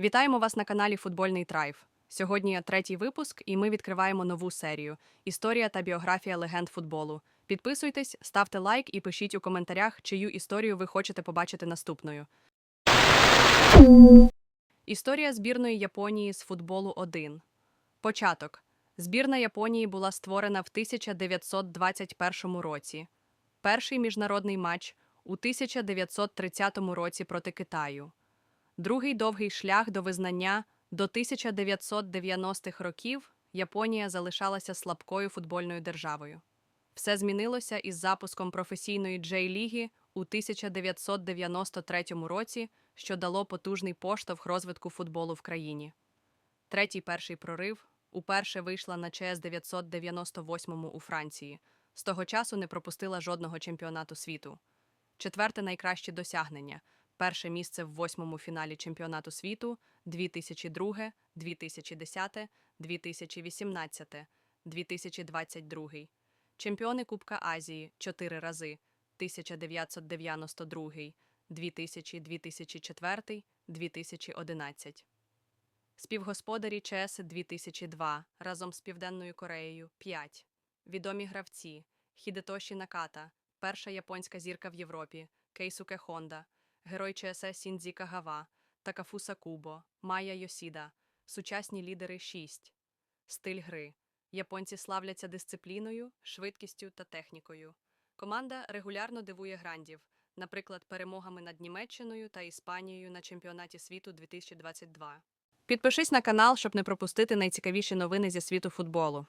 Вітаємо вас на каналі Футбольний Трайв. Сьогодні третій випуск, і ми відкриваємо нову серію Історія та біографія легенд футболу. Підписуйтесь, ставте лайк і пишіть у коментарях, чию історію ви хочете побачити наступною. Історія збірної Японії з футболу 1. Початок. Збірна Японії була створена в 1921 році. Перший міжнародний матч у 1930 році проти Китаю. Другий довгий шлях до визнання до 1990-х років Японія залишалася слабкою футбольною державою. Все змінилося із запуском професійної Джей-ліги у 1993 році, що дало потужний поштовх розвитку футболу в країні. Третій перший прорив уперше вийшла на ЧС 998 у Франції. З того часу не пропустила жодного чемпіонату світу. Четверте найкраще досягнення перше місце в восьмому фіналі чемпіонату світу 2002, 2010, 2018, 2022. Чемпіони Кубка Азії 4 рази 1992, 2000, 2004, 2011. Співгосподарі ЧС 2002 разом з Південною Кореєю 5. Відомі гравці Хідетоші Наката, перша японська зірка в Європі, Кейсуке Хонда, герой ЧС Сіндзі Кагава, Такафуса Кубо, Майя Йосіда, сучасні лідери 6. Стиль гри. Японці славляться дисципліною, швидкістю та технікою. Команда регулярно дивує грандів, наприклад, перемогами над Німеччиною та Іспанією на чемпіонаті світу 2022. Підпишись на канал, щоб не пропустити найцікавіші новини зі світу футболу.